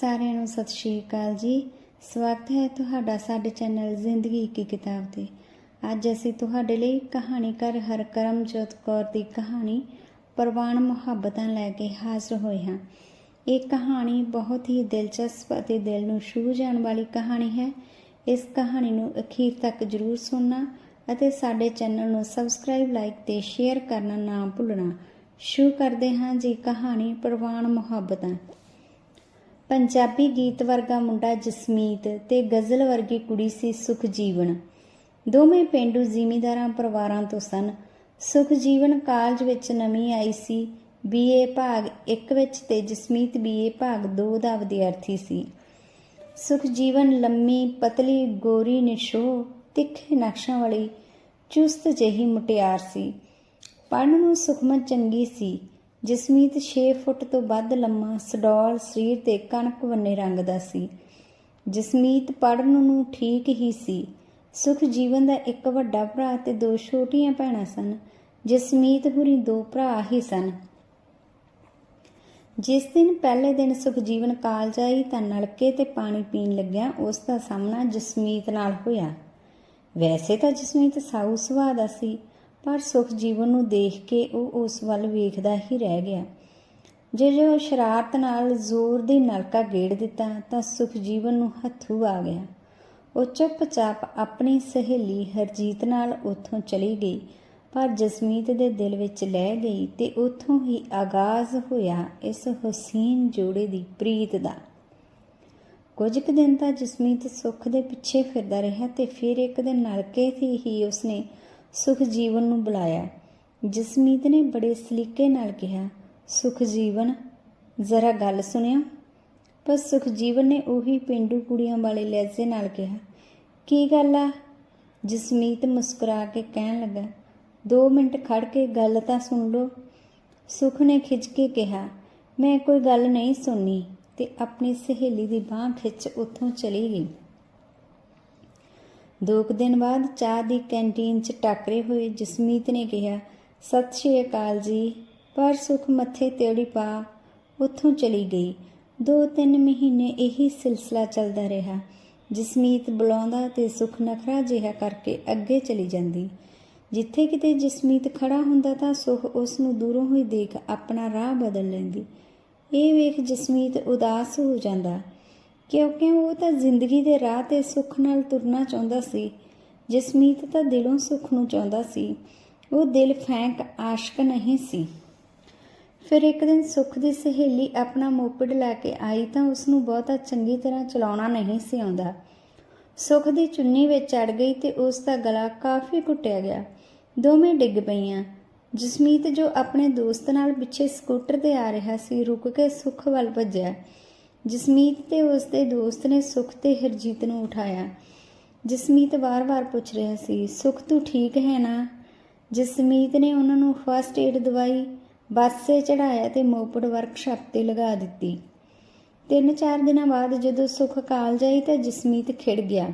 ਸਾਰਿਆਂ ਨੂੰ ਸਤਿ ਸ਼੍ਰੀ ਅਕਾਲ ਜੀ। ਸਵਾਗਤ ਹੈ ਤੁਹਾਡਾ ਸਾਡੇ ਚੈਨਲ ਜ਼ਿੰਦਗੀ ਕੀ ਕਿਤਾਬ ਤੇ। ਅੱਜ ਅਸੀਂ ਤੁਹਾਡੇ ਲਈ ਕਹਾਣੀਕਾਰ ਹਰਕਰਮਜੋਤ ਕੌਰ ਦੀ ਕਹਾਣੀ, ਪ੍ਰਵਾਨ ਮੁਹੱਬਤਾਂ ਲੈ ਕੇ ਹਾਜ਼ਰ ਹੋਏ ਹਾਂ। ਇਹ ਕਹਾਣੀ ਬਹੁਤ ਹੀ ਦਿਲਚਸਪ ਅਤੇ ਦਿਲ ਨੂੰ ਛੂਹ ਜਾਣ ਵਾਲੀ ਕਹਾਣੀ ਹੈ। ਇਸ ਕਹਾਣੀ ਨੂੰ ਅਖੀਰ ਤੱਕ ਜਰੂਰ ਸੁਣਨਾ ਅਤੇ ਸਾਡੇ ਚੈਨਲ ਨੂੰ ਸਬਸਕ੍ਰਾਈਬ, ਲਾਈਕ ਤੇ ਸ਼ੇਅਰ ਕਰਨਾ ਨਾ ਭੁੱਲਣਾ। ਸ਼ੁਰੂ ਕਰਦੇ ਹਾਂ ਜੀ ਕਹਾਣੀ ਪ੍ਰਵਾਨ ਮੁਹੱਬਤਾਂ। ਪੰਜਾਬੀ ਗੀਤ ਵਰਗਾ ਮੁੰਡਾ ਜਸਮੀਤ ਤੇ ਗਜ਼ਲ ਵਰਗੀ ਕੁੜੀ ਸੀ ਸੁਖਜੀਵਨ। ਦੋਵੇਂ ਪਿੰਡੂ ਜ਼ਿਮੀਂਦਾਰਾਂ ਪਰਿਵਾਰਾਂ ਤੋਂ ਸਨ। ਸੁਖਜੀਵਨ ਕਾਲਜ ਵਿੱਚ ਨਵੀਂ ਆਈ ਸੀ। ਬੀਏ ਭਾਗ 1 ਵਿੱਚ ਤੇ ਜਸਮੀਤ ਬੀਏ ਭਾਗ 2 ਦਾ ਵਿਦਿਆਰਥੀ ਸੀ। ਸੁਖਜੀਵਨ ਲੰਮੀ, ਪਤਲੀ, ਗੋਰੀ ਨਿਸ਼ੋ ਤਿੱਖੇ ਨਕਸ਼ਾਂ ਵਾਲੀ ਚੁਸਤ ਜਿਹੀ ਮੁਟਿਆਰ ਸੀ। ਪੜ੍ਹਨ ਨੂੰ ਸੁਖਮਨ ਚੰਗੀ ਸੀ। ਜਸਮੀਤ 6 ਫੁੱਟ ਤੋਂ ਵੱਧ ਲੰਮਾ ਸਡੌਲ ਸਰੀਰ ਤੇ ਕਣਕ ਵੰਨੇ ਰੰਗ ਦਾ ਸੀ। ਜਸਮੀਤ ਪੜ੍ਹਨ ਨੂੰ ਠੀਕ ਹੀ ਸੀ। ਸੁਖਜੀਵਨ ਦਾ ਇੱਕ ਵੱਡਾ ਭਰਾ ਤੇ ਦੋ ਛੋਟੀਆਂ ਭੈਣਾਂ ਸਨ। ਜਸਮੀਤ ਹੁਰੀ ਦੋ ਭਰਾ ਹੀ ਸਨ। ਜਿਸ ਦਿਨ ਪਹਿਲੇ ਦਿਨ ਸੁਖਜੀਵਨ ਕਾਲਜ ਆਈ ਤਾਂ ਨਲਕੇ ਤੇ ਪਾਣੀ ਪੀਣ ਲੱਗਿਆ, ਉਸ ਦਾ ਸਾਹਮਣਾ ਜਸਮੀਤ ਨਾਲ ਹੋਇਆ। ਵੈਸੇ ਤਾਂ ਜਸਮੀਤ ਸਾਊ ਸੁਭਾਅ ਦਾ ਸੀ ਪਰ ਸੁਖ ਜੀਵਨ ਨੂੰ ਦੇਖ ਕੇ ਉਹ ਉਸ ਵੱਲ ਵੇਖਦਾ ਹੀ ਰਹਿ ਗਿਆ। ਜੇ ਜੋ ਸ਼ਰਾਰਤ ਨਾਲ ਜ਼ੋਰ ਦੀ ਨਲਕਾ ਗੇੜ ਦਿੱਤਾ ਤਾਂ ਸੁਖਜੀਵਨ ਨੂੰ ਹੱਥੂ ਆ ਗਿਆ। ਉਹ ਚੁੱਪਚਾਪ ਆਪਣੀ ਸਹੇਲੀ ਹਰਜੀਤ ਨਾਲ ਉੱਥੋਂ ਚਲੀ ਗਈ, ਪਰ ਜਸਮੀਤ ਦੇ ਦਿਲ ਵਿੱਚ ਲੈ ਗਈ ਤੇ ਉੱਥੋਂ ਹੀ ਆਗਾਜ਼ ਹੋਇਆ ਇਸ ਹੁਸੀਨ ਜੋੜੇ ਦੀ ਪ੍ਰੀਤ ਦਾ। ਕੁਝ ਕੁ ਦਿਨ ਤਾਂ ਜਸਮੀਤ ਸੁੱਖ ਦੇ ਪਿੱਛੇ ਫਿਰਦਾ ਰਿਹਾ ਤੇ ਫਿਰ ਇੱਕ ਦਿਨ ਨਲਕੇ ਦੀ ਹੀ ਉਸਨੇ ਸੁਖਜੀਵਨ ਨੂੰ ਬੁਲਾਇਆ। ਜਸਮੀਤ ਨੇ ਬੜੇ ਸਲੀਕੇ ਨਾਲ ਕਿਹਾ ਸੁਖਜੀਵਨ ਜ਼ਰਾ ਗੱਲ ਸੁਣਿਓ ਪਰ ਸੁਖਜੀਵਨ ਨੇ ਉਹੀ ਪਿੰਡੂ ਕੁੜੀਆਂ ਵਾਲੇ ਲਹਿਜ਼ੇ ਨਾਲ ਕਿਹਾ, ਕੀ ਗੱਲ ਆ? ਜਸਮੀਤ ਮੁਸਕਰਾ ਕੇ ਕਹਿਣ ਲੱਗਾ 2 ਮਿੰਟ ਖੜ ਕੇ ਗੱਲ ਤਾਂ ਸੁਣ ਲਓ। ਸੁਖ ਨੇ ਖਿੱਚ ਕੇ ਕਿਹਾ, ਮੈਂ ਕੋਈ ਗੱਲ ਨਹੀਂ ਸੁਣੀ ਤੇ ਆਪਣੀ ਸਹੇਲੀ ਦੀ ਬਾਹ ਖਿੱਚ ਉੱਥੋਂ ਚਲੀ ਗਈ। ਦੋ ਕੁ ਦਿਨ ਬਾਅਦ ਚਾਹ ਦੀ ਕੈਂਟੀਨ 'ਚ ਟਾਕਰੇ ਹੋਏ ਜਸਮੀਤ ਨੇ ਕਿਹਾ, ਸਤਿ ਸ਼੍ਰੀ ਅਕਾਲ ਜੀ। ਪਰ ਸੁਖ ਮੱਥੇ ਤੇੜੀ ਪਾ, ਉੱਥੋਂ ਚਲੀ ਗਈ। ਦੋ ਤਿੰਨ ਮਹੀਨੇ ਇਹੀ ਸਿਲਸਿਲਾ ਚੱਲਦਾ ਰਿਹਾ। ਜਸਮੀਤ ਬੁਲਾਉਂਦਾ ਤੇ ਸੁਖ ਨਖਰਾ ਜਿਹਾ ਕਰਕੇ ਅੱਗੇ ਚਲੀ ਜਾਂਦੀ। ਜਿੱਥੇ ਕਿਤੇ ਜਸਮੀਤ ਖੜਾ ਹੁੰਦਾ ਤਾਂ ਸੁਖ ਉਸ ਨੂੰ ਦੂਰੋਂ ਹੀ ਦੇਖ ਆਪਣਾ ਰਾਹ ਬਦਲ ਲੈਂਦੀ। ਇਹ ਵੇਖ ਜਸਮੀਤ ਉਦਾਸ ਹੋ ਜਾਂਦਾ। ਕਿਉਂਕਿ ਉਹ ਤਾਂ ਜ਼ਿੰਦਗੀ ਦੇ ਰਾਹ ਤੇ ਸੁੱਖ ਨਾਲ ਤੁਰਨਾ ਚਾਹੁੰਦਾ ਸੀ, ਜਸਮੀਤ ਤਾਂ ਦਿਲੋਂ ਸੁੱਖ ਨੂੰ ਚਾਹੁੰਦਾ ਸੀ। ਉਹ ਦਿਲ ਫੈਂਕ ਆਸ਼ਕ ਨਹੀਂ ਸੀ। ਫਿਰ ਇੱਕ ਦਿਨ ਸੁੱਖ ਦੀ ਸਹੇਲੀ ਆਪਣਾ ਮੋਪੜ ਲੈ ਕੇ ਆਈ ਤਾਂ ਉਸ ਨੂੰ ਬਹੁਤਾ ਚੰਗੀ ਤਰ੍ਹਾਂ ਚਲਾਉਣਾ ਨਹੀਂ ਸੀ ਆਉਂਦਾ। ਸੁੱਖ ਦੀ ਚੁੰਨੀ ਵਿੱਚ ਚੜ ਗਈ ਤੇ ਉਸ ਦਾ ਗਲਾ ਕਾਫੀ ਘੁੱਟਿਆ ਗਿਆ। ਦੋਵੇਂ ਡਿੱਗ ਪਈਆਂ। ਜਸਮੀਤ ਜੋ ਆਪਣੇ ਦੋਸਤ ਨਾਲ ਪਿੱਛੇ ਸਕੂਟਰ ਤੇ ਆ ਰਿਹਾ ਸੀ, ਰੁਕ ਕੇ ਸੁੱਖ ਵੱਲ ਭੱਜਿਆ। ਜਸਮੀਤ ਤੇ ਉਸ ਦੇ ਦੋਸਤ ਨੇ ਸੁਖ ਤੇ ਹਰਜੀਤ ਨੂੰ ਉਠਾਇਆ। ਜਸਮੀਤ ਵਾਰ-ਵਾਰ ਪੁੱਛ ਰਿਹਾ ਸੀ, ਸੁਖ, ਤੂੰ ਠੀਕ ਹੈ ਨਾ? ਜਸਮੀਤ ਨੇ ਉਹਨਾਂ ਨੂੰ ਫਸਟ ਏਡ ਦਵਾਈ, ਬੱਸ 'ਤੇ ਚੜਾਇਆ ਤੇ ਮੋਪੜ ਵਰਕਸ਼ਾਪ ਤੇ ਲਗਾ ਦਿੱਤੀ। ਤਿੰਨ ਚਾਰ ਦਿਨਾਂ ਬਾਅਦ ਜਦੋਂ ਸੁਖ ਕਾਲਜ ਆਈ ਤਾਂ ਜਸਮੀਤ ਖਿੜ ਗਿਆ।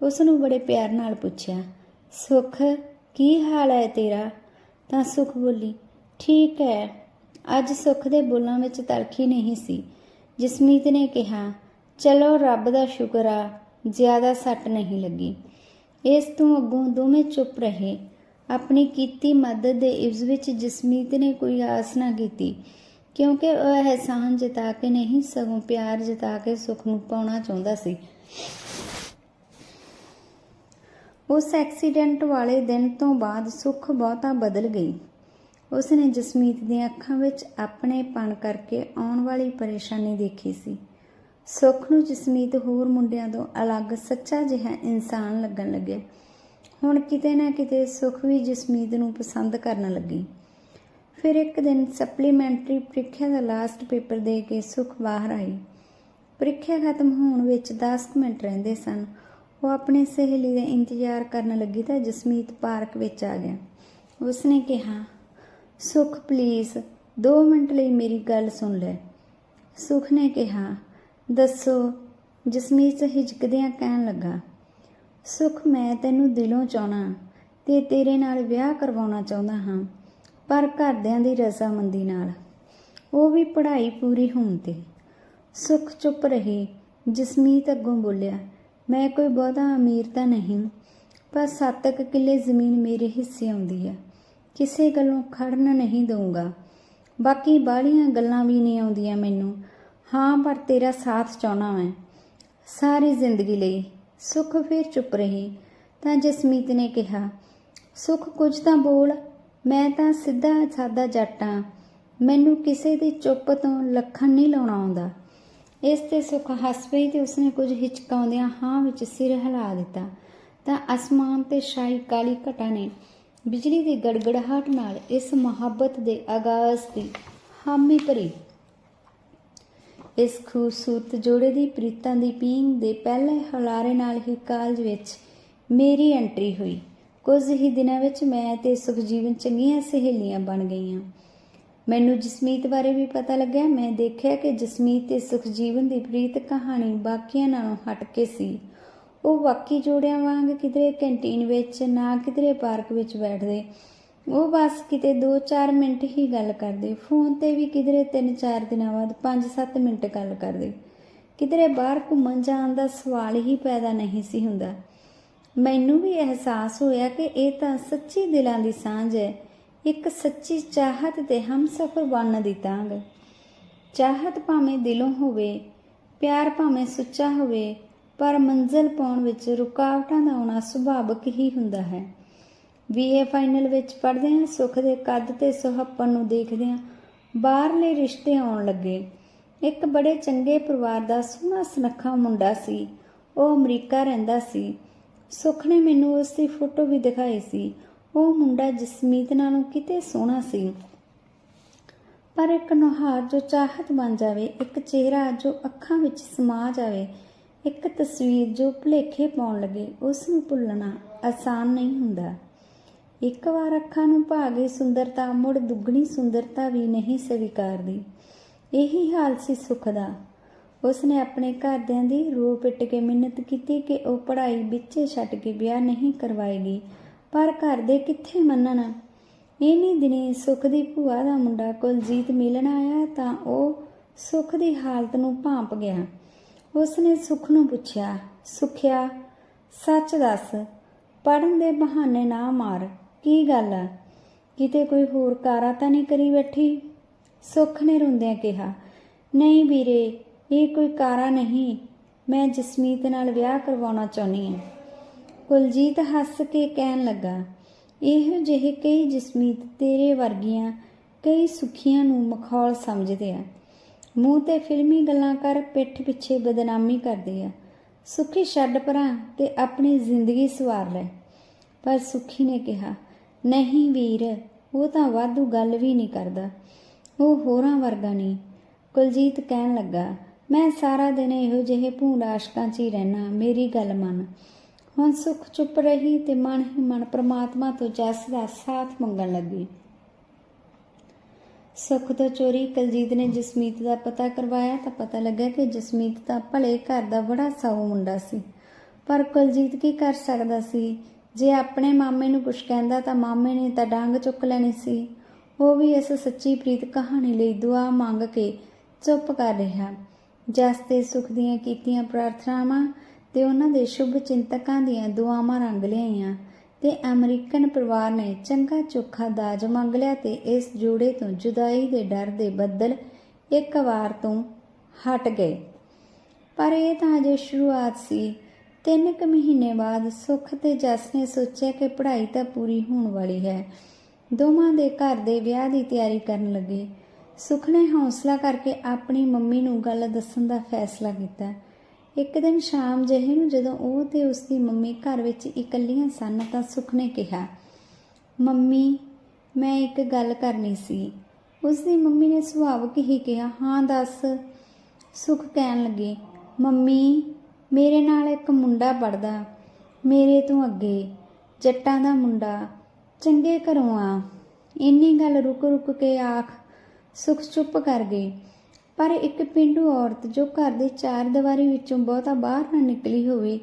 ਉਸ ਨੂੰ ਬੜੇ ਪਿਆਰ ਨਾਲ ਪੁੱਛਿਆ, ਸੁਖ, ਕੀ ਹਾਲ ਹੈ ਤੇਰਾ? ਤਾਂ ਸੁਖ ਬੋਲੀ, ਠੀਕ ਹੈ। ਅੱਜ ਸੁਖ ਦੇ ਬੋਲਾਂ ਵਿੱਚ ਤਲਖੀ ਨਹੀਂ ਸੀ। ਜਸਮੀਤ ਨੇ ਕਿਹਾ, ਚਲੋ ਰੱਬ ਦਾ ਸ਼ੁਕਰ ਆ, ਜ਼ਿਆਦਾ ਸੱਟ ਨਹੀਂ ਲੱਗੀ। ਇਸ ਤੋਂ ਅੱਗੋਂ ਦੋਵੇਂ ਚੁੱਪ ਰਹੇ। ਆਪਣੀ ਕੀਤੀ ਮਦਦ ਦੇ ਇਵਜ਼ ਵਿੱਚ ਜਸਮੀਤ ਨੇ ਕੋਈ ਆਸ ਨਾ ਕੀਤੀ, ਕਿਉਂਕਿ ਉਹ ਅਹਿਸਾਨ ਜਤਾ ਕੇ ਨਹੀਂ ਸਗੋਂ ਪਿਆਰ ਜਤਾ ਕੇ ਸੁਖ ਨੂੰ ਪਾਉਣਾ ਚਾਹੁੰਦਾ ਸੀ। ਉਸ ਐਕਸੀਡੈਂਟ ਵਾਲੇ ਦਿਨ ਤੋਂ ਬਾਅਦ ਸੁਖ ਬਹੁਤਾ ਬਦਲ ਗਈ। ਉਸ ਨੇ ਜਸਮੀਤ ਦੀਆਂ ਅੱਖਾਂ ਵਿੱਚ ਆਪਣੇ ਪਣ ਕਰਕੇ ਆਉਣ ਵਾਲੀ ਪਰੇਸ਼ਾਨੀ ਦੇਖੀ ਸੀ। ਸੁਖ ਨੂੰ ਜਸਮੀਤ ਹੋਰ ਮੁੰਡਿਆਂ ਤੋਂ ਅਲੱਗ ਸੱਚਾ ਜਿਹਾ ਇਨਸਾਨ ਲੱਗਣ ਲੱਗਿਆ ਹੁਣ ਕਿਤੇ ਨਾ ਕਿਤੇ ਸੁਖ ਵੀ ਜਸਮੀਤ ਨੂੰ ਪਸੰਦ ਕਰਨ ਲੱਗੀ। ਫਿਰ ਇੱਕ ਦਿਨ ਸਪਲੀਮੈਂਟਰੀ ਪ੍ਰੀਖਿਆ ਦਾ ਲਾਸਟ ਪੇਪਰ ਦੇ ਕੇ ਸੁਖ ਬਾਹਰ ਆਈ। ਪ੍ਰੀਖਿਆ ਖਤਮ ਹੋਣ ਵਿੱਚ 10 ਮਿੰਟ ਰਹਿੰਦੇ ਸਨ। ਉਹ ਆਪਣੀ ਸਹੇਲੀ ਦਾ ਇੰਤਜ਼ਾਰ ਕਰਨ ਲੱਗੀ ਤਾਂ ਜਸਮੀਤ ਪਾਰਕ ਵਿੱਚ ਆ ਗਿਆ। ਉਸਨੇ ਕਿਹਾ ਸੁਖ ਪਲੀਜ਼ 2 ਮਿੰਟ ਲਈ ਮੇਰੀ ਗੱਲ ਸੁਣ ਲੈ। ਸੁਖ ਨੇ ਕਿਹਾ, ਦੱਸੋ, ਜਸਮੀਤ ਹਿਚਕਦਿਆਂ ਕਹਿਣ ਲੱਗਾ, ਸੁਖ, ਮੈਂ ਤੈਨੂੰ ਦਿਲੋਂ ਚਾਹਣਾ ਤੇ ਤੇਰੇ ਨਾਲ ਵਿਆਹ ਕਰਵਾਉਣਾ ਚਾਹੁੰਦਾ ਹਾਂ, ਪਰ ਘਰਦਿਆਂ ਦੀ ਰਜ਼ਾਮੰਦੀ ਨਾਲ। ਉਹ ਵੀ ਪੜ੍ਹਾਈ ਪੂਰੀ ਹੋਣ ਤੇ। ਸੁਖ ਚੁੱਪ ਰਹੀ। ਜਸਮੀਤ ਅੱਗੋਂ ਬੋਲਿਆ, ਮੈਂ ਕੋਈ ਬਹੁਤਾ ਅਮੀਰ ਤਾਂ ਨਹੀਂ, ਪਰ ਸੱਤ ਕੁ ਕਿੱਲੇ ਜ਼ਮੀਨ ਮੇਰੇ ਹਿੱਸੇ ਆਉਂਦੀ ਹੈ ਕਿਸੇ ਗੱਲੋਂ ਖੜਨ ਨਹੀਂ ਦਊਂਗਾ। ਬਾਕੀ ਬਾਹਲੀਆਂ ਗੱਲਾਂ ਵੀ ਨਹੀਂ ਆਉਂਦੀਆਂ ਮੈਨੂੰ। ਹਾਂ, ਪਰ ਤੇਰਾ ਸਾਥ ਚਾਹਣਾ ਮੈਂ। ਸਾਰੀ ਜ਼ਿੰਦਗੀ ਲਈ। ਸੁਖ ਫਿਰ ਚੁੱਪ ਰਹੀ। ਤਾਂ ਜਸਮੀਤ ਨੇ ਕਿਹਾ, ਸੁਖ ਕੁਝ ਤਾਂ ਬੋਲ। ਮੈਂ ਤਾਂ ਸਿੱਧਾ ਸਾਦਾ ਜੱਟ ਆਂ। ਮੈਨੂੰ ਕਿਸੇ ਦੀ ਚੁੱਪ ਤੋਂ ਲੱਖਣ ਨਹੀਂ ਲਾਉਣਾ ਆਉਂਦਾ। ਇਸ ਤੇ ਸੁਖ ਹੱਸ ਪਈ ਤੇ ਉਸਨੇ ਕੁਝ ਹਿਚਕਾਉਂਦਿਆਂ ਹਾਂ ਵਿੱਚ ਸਿਰ ਹਿਲਾ ਦਿੱਤਾ। ਤਾਂ ਅਸਮਾਨ ਤੇ ਸ਼ਾਹੀ ਕਾਲੀ ਘਟਾ ਨੇ। ਬਿਜਲੀ ਦੀ ਗੜਗੜਾਹਟ ਨਾਲ ਇਸ ਮੁਹੱਬਤ ਦੇ ਆਗਾਜ਼ ਦੀ ਹਾਮੀ ਭਰੀ। ਇਸ ਖੂਬਸੂਰਤ ਜੋੜੇ ਦੀ ਪ੍ਰੀਤਾਂ ਦੀ ਪੀਂਗ ਦੇ ਪਹਿਲੇ ਹੁਲਾਰੇ ਨਾਲ ਹੀ ਕਾਲਜ ਵਿੱਚ ਮੇਰੀ ਐਂਟਰੀ ਹੋਈ। ਕੁਝ ਹੀ ਦਿਨਾਂ ਵਿੱਚ ਮੈਂ ਤੇ ਸੁਖਜੀਵਨ ਚੰਗੀਆਂ ਸਹੇਲੀਆਂ ਬਣ ਗਈਆਂ। ਮੈਨੂੰ ਜਸਮੀਤ ਬਾਰੇ ਵੀ ਪਤਾ ਲੱਗਿਆ। ਮੈਂ ਦੇਖਿਆ ਕਿ ਜਸਮੀਤ ਤੇ ਸੁਖਜੀਵਨ ਦੀ ਪ੍ਰੀਤ ਕਹਾਣੀ ਬਾਕੀਆਂ ਨਾਲੋਂ ਹਟ ਕੇ ਸੀ। ਉਹ ਬਾਕੀ ਜੋੜਿਆਂ ਵਾਂਗ ਕਿਧਰੇ ਕੈਂਟੀਨ ਵਿੱਚ ਨਾ ਕਿਧਰੇ ਪਾਰਕ ਵਿੱਚ ਬੈਠਦੇ। ਉਹ ਬਸ ਕਿਤੇ 2-4 ਮਿੰਟ ਹੀ ਗੱਲ ਕਰਦੇ। ਫੋਨ ਤੇ ਵੀ ਕਿਧਰੇ 3-4 ਦਿਨਾਂ ਬਾਅਦ 5-7 ਮਿੰਟ ਗੱਲ ਕਰਦੇ। ਕਿਧਰੇ ਬਾਹਰ ਘੁੰਮਣ ਜਾਣ ਦਾ ਸਵਾਲ ਹੀ ਪੈਦਾ ਨਹੀਂ ਸੀ ਹੁੰਦਾ। ਮੈਨੂੰ ਵੀ ਅਹਿਸਾਸ ਹੋਇਆ ਕਿ ਇਹ ਤਾਂ ਸੱਚੀ ਦਿਲਾਂ ਦੀ ਸਾਂਝ ਹੈ। ਇੱਕ ਸੱਚੀ ਚਾਹਤ ਤੇ ਹਮਸਫਰ ਬਣਨ ਦੀ ਤਾਂਗ ਚਾਹਤ ਭਾਵੇਂ ਦਿਲੋਂ ਹੋਵੇ, ਪਿਆਰ ਭਾਵੇਂ ਸੁੱਚਾ ਹੋਵੇ ਪਰ ਮੰਜ਼ਿਲ ਪਾਉਣ ਵਿੱਚ ਰੁਕਾਵਟਾਂ ਦਾ ਆਉਣਾ ਸੁਭਾਵਿਕ ਹੀ ਹੁੰਦਾ ਹੈ। ਬੀਏ ਫਾਈਨਲ ਵਿੱਚ ਪੜ੍ਹਦਿਆਂ ਸੁਖ ਦੇ ਕੱਦ ਤੇ ਸੁਹੱਪਣ ਨੂੰ ਦੇਖਦਿਆਂ ਬਾਹਰਲੇ ਰਿਸ਼ਤੇ ਆਉਣ ਲੱਗੇ। ਇੱਕ ਬੜੇ ਚੰਗੇ ਪਰਿਵਾਰ ਦਾ ਸੋਹਣਾ ਸੁਨੱਖਾ ਮੁੰਡਾ ਸੀ। ਉਹ ਅਮਰੀਕਾ ਰਹਿੰਦਾ ਸੀ। ਸੁਖ ਨੇ ਮੈਨੂੰ ਉਸ ਦੀ ਫੋਟੋ ਵੀ ਦਿਖਾਈ ਸੀ। ਉਹ ਮੁੰਡਾ ਜਸਮੀਤ ਨਾਲੋਂ ਕਿਤੇ ਸੋਹਣਾ ਸੀ। ਪਰ ਇੱਕ ਨੁਹਾਰ ਜੋ ਚਾਹਤ ਬਣ ਜਾਵੇ, ਇੱਕ ਚਿਹਰਾ ਜੋ ਅੱਖਾਂ ਵਿੱਚ ਸਮਾ ਜਾਵੇ ਇੱਕ ਤਸਵੀਰ ਜੋ ਭੁਲੇਖੇ ਪਾਉਣ ਲੱਗੇ, ਉਸ ਨੂੰ ਭੁੱਲਣਾ ਆਸਾਨ ਨਹੀਂ ਹੁੰਦਾ। ਇੱਕ ਵਾਰ ਅੱਖਾਂ ਨੂੰ ਭਾ ਗਈ ਸੁੰਦਰਤਾ, ਮੁੜ ਦੁੱਗਣੀ ਸੁੰਦਰਤਾ ਵੀ ਨਹੀਂ ਸਵੀਕਾਰਦੀ। ਇਹੀ ਹਾਲ ਸੀ ਸੁਖ ਦਾ। ਉਸਨੇ ਆਪਣੇ ਘਰਦਿਆਂ ਦੀ ਰੋ ਪਿੱਟ ਕੇ ਮਿੰਨਤ ਕੀਤੀ ਕਿ ਉਹ ਪੜ੍ਹਾਈ ਵਿੱਚੇ ਛੱਡ ਕੇ ਵਿਆਹ ਨਹੀਂ ਕਰਵਾਏਗੀ, ਪਰ ਘਰ ਦੇ ਕਿੱਥੇ ਮੰਨਣ? ਇਨੀ ਦਿਨੀ ਸੁਖ ਦੀ ਭੂਆ ਦਾ ਮੁੰਡਾ ਕੁਲਜੀਤ ਮਿਲਣ ਆਇਆ ਤਾਂ ਉਹ ਸੁਖ ਦੀ ਹਾਲਤ ਨੂੰ ਭਾਂਪ ਗਿਆ। ਉਸਨੇ ਸੁਖ ਨੂੰ ਪੁੱਛਿਆ, ਸੁਖਿਆ, ਸੱਚ ਦੱਸ ਪੜਨ ਦੇ ਬਹਾਨੇ ਨਾ ਮਾਰ, ਕੀ ਗੱਲ ਆ? ਕਿਤੇ ਕੋਈ ਹੋਰ ਕਾਰਾ ਤਾਂ ਨਹੀਂ ਕਰੀ ਬੈਠੀ? ਸੁਖ ਨੇ ਰੋਂਦਿਆਂ ਕਿਹਾ, ਨਹੀਂ ਵੀਰੇ, ਇਹ ਕੋਈ ਕਾਰਾ ਨਹੀਂ, ਮੈਂ ਜਸਮੀਤ ਨਾਲ ਵਿਆਹ ਕਰਵਾਉਣਾ ਚਾਹੁੰਦੀ ਹਾਂ। ਕੁਲਜੀਤ ਹੱਸ ਕੇ ਕਹਿਣ ਲੱਗਾ, ਇਹੋ ਜਿਹੇ ਕਈ ਜਸਮੀਤ ਤੇਰੇ ਵਰਗੀਆਂ ਕਈ ਸੁਖੀਆਂ ਨੂੰ ਮਖੌਲ ਸਮਝਦੇ ਆ। ਮੂੰਹ ਤੇ ਫਿਲਮੀ ਗੱਲਾਂ ਕਰ ਪਿੱਠ ਪਿੱਛੇ ਬਦਨਾਮੀ ਕਰਦੇ ਆ। ਸੁਖੀ ਛੱਡ ਪਰਾਂ ਤੇ ਆਪਣੀ ਜ਼ਿੰਦਗੀ ਸਵਾਰ ਲੈ। ਪਰ ਸੁਖੀ ਨੇ ਕਿਹਾ, ਨਹੀਂ ਵੀਰ, ਉਹ ਤਾਂ ਵਾਧੂ ਗੱਲ ਵੀ ਨਹੀਂ ਕਰਦਾ। ਉਹ ਹੋਰਾਂ ਵਰਗਾ ਨਹੀਂ। ਕੁਲਜੀਤ ਕਹਿਣ ਲੱਗਾ, ਮੈਂ ਸਾਰਾ ਦਿਨ ਇਹੋ ਜਿਹੇ ਭੂੰਡ ਆਸ਼ਕਾਂ 'ਚ ਹੀ ਰਹਿਣਾ ਮੇਰੀ ਗੱਲ ਮੰਨ। ਹੁਣ ਸੁਖ ਚੁੱਪ ਰਹੀ ਤੇ ਮਨ ਹੀ ਮਨ ਪ੍ਰਮਾਤਮਾ ਤੋਂ ਜਸ ਦਾ ਸਾਥ ਮੰਗਣ ਲੱਗੀ। ਸੁਖ ਤੋਂ ਚੋਰੀ, ਕਲਜੀਤ ਨੇ ਜਸਮੀਤ ਦਾ ਪਤਾ ਕਰਵਾਇਆ ਤਾਂ ਪਤਾ ਲੱਗਾ ਕਿ ਜਸਮੀਤ ਤਾਂ ਭਲੇ ਘਰ ਦਾ ਬੜਾ ਸਾਊ ਮੁੰਡਾ ਸੀ। ਪਰ ਕੁਲਜੀਤ ਕੀ ਕਰ ਸਕਦਾ ਸੀ? ਜੇ ਆਪਣੇ ਮਾਮੇ ਨੂੰ ਕੁਝ ਕਹਿੰਦਾ ਤਾਂ ਮਾਮੇ ਨੇ ਤਾਂ ਡਾਂਗ ਚੁੱਕ ਲੈਣੀ ਸੀ। ਉਹ ਵੀ ਇਸ ਸੱਚੀ ਪ੍ਰੀਤ ਕਹਾਣੀ ਲਈ ਦੁਆ ਮੰਗ ਕੇ ਚੁੱਪ ਕਰ ਰਿਹਾ। ਜਸ ਤੇ ਸੁਖ ਦੀਆਂ ਕੀਤੀਆਂ ਪ੍ਰਾਰਥਨਾਵਾਂ ਤੇ ਉਹਨਾਂ ਦੇ ਸ਼ੁਭ ਚਿੰਤਕਾਂ ਦੀਆਂ ਦੁਆਵਾਂ ਰੰਗ ਲਿਆਈਆਂ। ਤੇ ਅਮਰੀਕਨ ਪਰਿਵਾਰ ਨੇ ਚੰਗਾ ਚੋਖਾ ਦਾਜ ਮੰਗ ਲਿਆ ਤੇ ਇਸ ਜੋੜੇ ਤੋਂ ਜੁਦਾਈ ਦੇ ਡਰ ਦੇ ਬੱਦਲ ਇੱਕ ਵਾਰ ਤੋਂ ਹਟ ਗਏ। ਪਰ ਇਹ ਤਾਂ ਅਜੇ ਸ਼ੁਰੂਆਤ ਸੀ। ਤਿੰਨ ਕੁ ਮਹੀਨੇ ਬਾਅਦ ਸੁਖ ਤੇ ਜਸ ਨੇ ਸੋਚਿਆ ਕਿ ਪੜ੍ਹਾਈ ਤਾਂ ਪੂਰੀ ਹੋਣ ਵਾਲੀ ਹੈ। ਦੋਵਾਂ ਦੇ ਘਰ ਦੇ ਵਿਆਹ ਦੀ ਤਿਆਰੀ ਕਰਨ ਲੱਗੇ। ਸੁਖ ਨੇ ਹੌਸਲਾ ਕਰਕੇ ਆਪਣੀ ਮੰਮੀ ਨੂੰ ਗੱਲ ਦੱਸਣ ਦਾ ਫੈਸਲਾ ਕੀਤਾ। ਇੱਕ ਦਿਨ ਸ਼ਾਮ ਜਿਹੇ ਨੂੰ ਜਦੋਂ ਉਹ ਤੇ ਉਸ ਦੀ ਮੰਮੀ ਘਰ ਵਿੱਚ ਇਕੱਲੀਆਂ ਸਨ ਤਾਂ ਸੁਖ ਨੇ ਕਿਹਾ, ਮੰਮੀ, ਮੈਂ ਇੱਕ ਗੱਲ ਕਰਨੀ ਸੀ। ਉਸ ਦੀ ਮੰਮੀ ਨੇ ਸੁਭਾਵਕ ਹੀ ਕਿਹਾ, ਹਾਂ, ਦੱਸ। ਸੁਖ ਕਹਿਣ ਲੱਗੀ, ਮੰਮੀ, ਮੇਰੇ ਨਾਲ ਇੱਕ ਮੁੰਡਾ ਪੜਦਾ ਮੇਰੇ ਤੋਂ ਅੱਗੇ, ਜੱਟਾਂ ਦਾ ਮੁੰਡਾ, ਚੰਗੇ ਘਰੋਂ ਆ। ਇੰਨੀ ਗੱਲ ਰੁਕ ਰੁਕ ਕੇ ਆਖ ਸੁਖ ਚੁੱਪ ਕਰ ਗਈ ਪਰ ਇੱਕ ਪਿੰਡੂ ਔਰਤ ਜੋ ਘਰ ਦੇ ਚਾਰ ਦੀਵਾਰੀ ਵਿੱਚੋਂ ਬਹੁਤਾ ਬਾਹਰ ਨਾ ਨਿਕਲੀ ਹੋਵੇ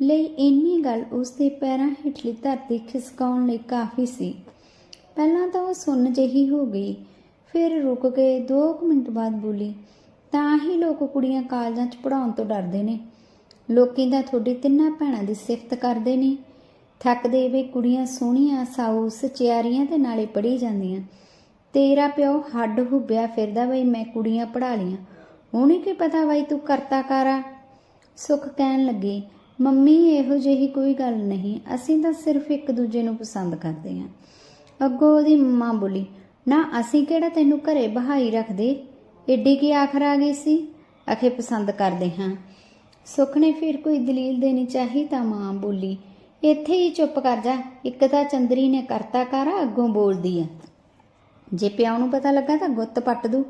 ਲਈ ਇੰਨੀ ਗੱਲ ਉਸ ਦੇ ਪੈਰਾਂ ਹੇਠਲੀ ਧਰਤੀ ਖਿਸਕਾਉਣ ਲਈ ਕਾਫੀ ਸੀ। ਪਹਿਲਾਂ ਤਾਂ ਉਹ ਸੁੰਨ ਜਿਹੀ ਹੋ ਗਈ, ਫਿਰ ਰੁਕ ਕੇ 2 ਮਿੰਟ ਬਾਅਦ ਬੋਲੀ, ਤਾਂ ਹੀ ਲੋਕ ਕੁੜੀਆਂ ਕਾਲਜਾਂ 'ਚ ਪੜਾਉਣ ਤੋਂ ਡਰਦੇ ਨੇ। ਲੋਕੀ ਤਾਂ ਤੁਹਾਡੀ ਤਿੰਨਾਂ ਭੈਣਾਂ ਦੀ ਸਿਫਤ ਕਰਦੇ ਨੇ। ਥੱਕਦੇ ਵੀ ਕੁੜੀਆਂ ਸੋਹਣੀਆਂ, ਸਾਊ, ਸਚਿਆਰੀਆਂ ਤੇ ਨਾਲੇ ਪੜ੍ਹੀ ਜਾਂਦੀਆਂ। ਤੇਰਾ ਪਿਓ ਹੱਡ ਹੁੱਬਿਆ ਫਿਰਦਾ ਬਈ ਮੈਂ ਕੁੜੀਆਂ ਪੜਾ ਲੀਆਂ ਉਹਨੇ ਕੀ ਪਤਾ ਬਈ ਤੂੰ ਕਰਤਾ ਕਾਰਾ? ਸੁਖ ਕਹਿਣ ਲੱਗੀ, ਮੰਮੀ, ਇਹੋ ਜਿਹੀ ਕੋਈ ਗੱਲ ਨਹੀਂ। ਅਸੀਂ ਤਾਂ ਸਿਰਫ ਇੱਕ ਦੂਜੇ ਨੂੰ ਪਸੰਦ ਕਰਦੇ ਹਾਂ। ਅੱਗੋਂ ਉਹਦੀ ਮਾਂ ਬੋਲੀ, ਨਾ, ਅਸੀਂ ਕਿਹੜਾ ਤੈਨੂੰ ਘਰੇ ਬਹਾਈ ਰੱਖਦੇ? ਏਡੀ ਕੀ ਆਖਰ ਆ ਗਈ ਸੀ? ਅਖੇ ਪਸੰਦ ਕਰਦੇ ਹਾਂ। ਸੁਖ ਨੇ ਫਿਰ ਕੋਈ ਦਲੀਲ ਦੇਣੀ ਚਾਹੀ ਤਾਂ ਮਾਂ ਬੋਲੀ, ਇੱਥੇ ਹੀ ਚੁੱਪ ਕਰ ਜਾ। ਇੱਕ ਤਾਂ ਚੰਦਰੀ ਨੇ ਕਰਤਾ ਕਾਰਾ, ਅੱਗੋਂ ਬੋਲਦੀ ਆ। ਜੇ ਪਿਓ ਨੂੰ ਪਤਾ ਲੱਗਾ ਤਾਂ ਗੁੱਤ ਪੱਟ ਦੂ,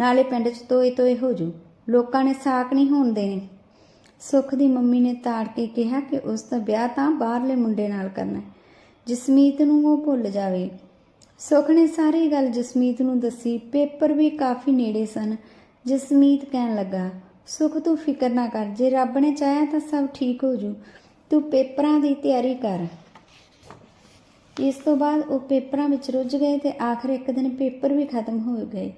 ਨਾਲੇ ਪਿੰਡ 'ਚ ਤੋਏ ਤੋਏ ਹੋ ਜੂ। ਲੋਕਾਂ ਨੇ ਸਾਕ ਨਹੀਂ ਹੋਣ ਦੇਣੇ। ਸੁਖ ਦੀ ਮੰਮੀ ਨੇ ਤਾੜ ਕੇ ਕਿਹਾ ਕਿ ਉਸ ਦਾ ਵਿਆਹ ਤਾਂ ਬਾਹਰਲੇ ਮੁੰਡੇ ਨਾਲ ਕਰਨਾ ਜਸਮੀਤ ਨੂੰ ਉਹ ਭੁੱਲ ਜਾਵੇ। ਸੁਖ ਨੇ ਸਾਰੀ ਗੱਲ ਜਸਮੀਤ ਨੂੰ ਦੱਸੀ। ਪੇਪਰ ਵੀ ਕਾਫੀ ਨੇੜੇ ਸਨ। ਜਸਮੀਤ ਕਹਿਣ ਲੱਗਾ, ਸੁਖ, ਤੂੰ ਫਿਕਰ ਨਾ ਕਰ। ਜੇ ਰੱਬ ਨੇ ਚਾਹਿਆ ਤਾਂ ਸਭ ਠੀਕ ਹੋ ਜੂ। ਤੂੰ ਪੇਪਰਾਂ ਦੀ ਤਿਆਰੀ ਕਰ। ਇਸ ਤੋਂ ਬਾਅਦ ਉਹ ਪੇਪਰਾਂ ਵਿੱਚ ਰੁੱਝ ਗਏ ਤੇ ਆਖਰ ਇੱਕ ਦਿਨ ਪੇਪਰ ਵੀ ਖਤਮ ਹੋ ਗਏ।